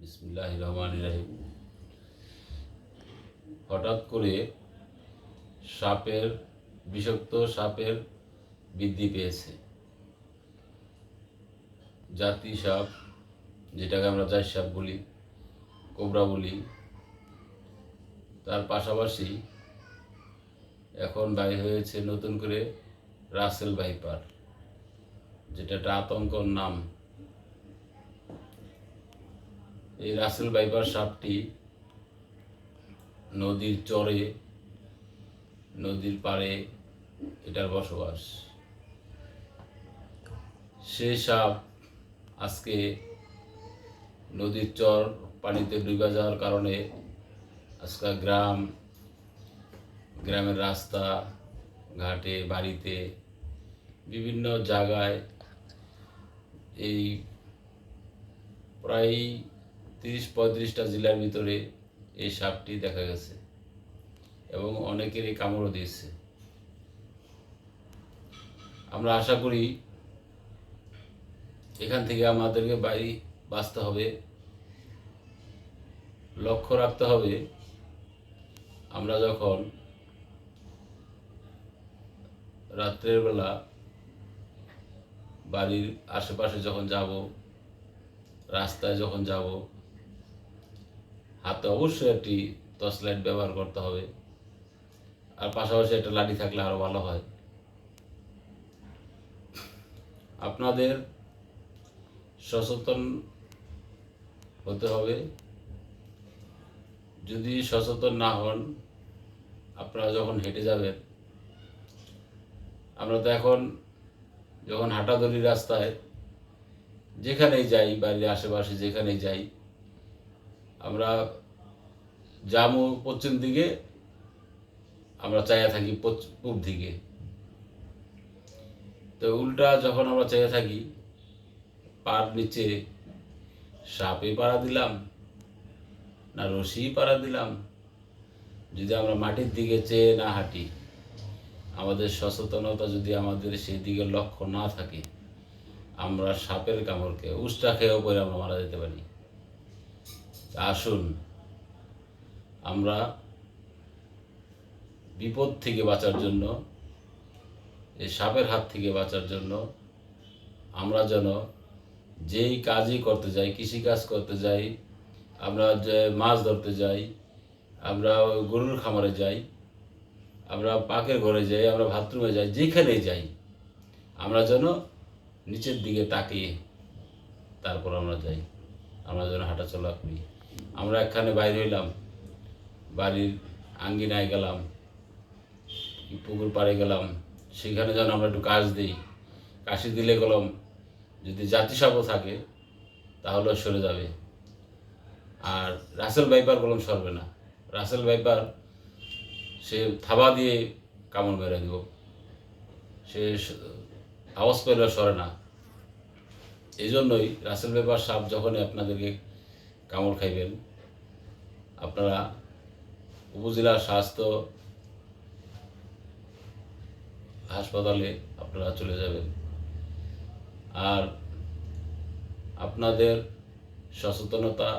বিসমুল্লাহ রহমান রাহিম হঠাৎ করে সাপের, বিষাক্ত সাপের বৃদ্ধি পেয়েছে। জাতি সাপ, যেটাকে আমরা জাই সাপ বলি, কোবরা বলি, তার পাশাপাশি এখন বাইর হয়েছে নতুন করে রাসেল ভাইপার, যেটা একটা আতঙ্কর নাম। এই রাসেল ভাইপার সাপটি নদীর চরে, নদীর পাড়ে এটার বসবাস। সে সাপ আজকে নদীর চর পানিতে ডুবে যাওয়ার কারণে আজকাল গ্রাম, গ্রামের রাস্তা, ঘাটে, বাড়িতে, বিভিন্ন জায়গায় এই প্রায় তিরিশ পঁয়ত্রিশটা জেলার ভিতরে এই সাপটি দেখা গেছে এবং অনেকেরই কামড়ও দিয়েছে। আমরা আশা করি এখান থেকে আমাদেরকে বাড়ি বাঁচতে হবে, লক্ষ্য রাখতে হবে। আমরা যখন রাত্রের বেলা বাড়ির আশেপাশে যখন যাব, রাস্তায় যখন যাব হাতে অবশ্যই একটি টর্চ লাইট ব্যবহার করতে হবে। আর পাশাপাশি একটা লাঠি থাকলে আরও ভালো হয়। আপনাদের সচেতন হতে হবে। যদি সচেতন না হন, আপনারা যখন হেঁটে যাবেন, আমরা তো এখন যখন হাঁটাদড়ি রাস্তায় যেখানেই যাই, বাড়ির আশেপাশে যেখানেই যাই আমরা জামু পশ্চিম দিকে, আমরা চাইয়া থাকি পূব দিকে। তো উল্টা যখন আমরা চাইয়া থাকি, পার নিচে সাপে পাড়া দিলাম, না রশি পাড়া দিলাম, যদি আমরা মাটির দিকে চেয়ে না হাঁটি, আমাদের সচেতনতা যদি আমাদের সেই দিকে লক্ষ্য না থাকে, আমরা সাপের কামড়কে, উষ্টা খেয়েও পরে আমরা মারা যেতে পারি। আসুন। আমরা বিপদ থেকে বাঁচার জন্য এই সাপের হাত থেকে বাঁচার জন্য আমরা যেন যেই কাজই করতে যাই, কৃষিকাজ করতে যাই, আমরা মাছ ধরতে যাই, আমরা গরুর খামারে যাই, আমরা পাকের ঘরে যাই, আমরা বাথরুমে যাই, যেখানে যাই, আমরা যেন নিচের দিকে তাকিয়ে তারপর আমরা যাই, আমরা যেন হাঁটাচলা করি। আমরা এখানে বাইরে হইলাম, বাড়ির আঙ্গিনায় গেলাম, পুকুর পাড়ে গেলাম, সেখানে যেন আমরা একটু কাজ দিই। কাশি দিলে গেলাম যদি জাতিসাপও থাকে তাহলে সরে যাবে। আর রাসেল ভাইপার কলম সরবে না। রাসেল ভাইপার, সে থাবা দিয়ে কামড় মেরে দিব। সে আওয়াজ পেলে সরে না। এই জন্যই রাসেল ভাইপার সাপ যখনই আপনাদেরকে কামড় খাইবেন। আপনারা উপজেলা স্বাস্থ্য হাসপাতালে আপনারা চলে যাবেন। আর আপনাদের সচেতনতা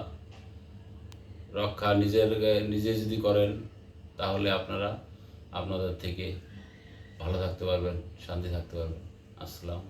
রক্ষা নিজের নিজে যদি করেন, তাহলে আপনারা আপনাদের থেকে ভালো থাকতে পারবেন, শান্তি থাকতে পারবেন। আসসালাম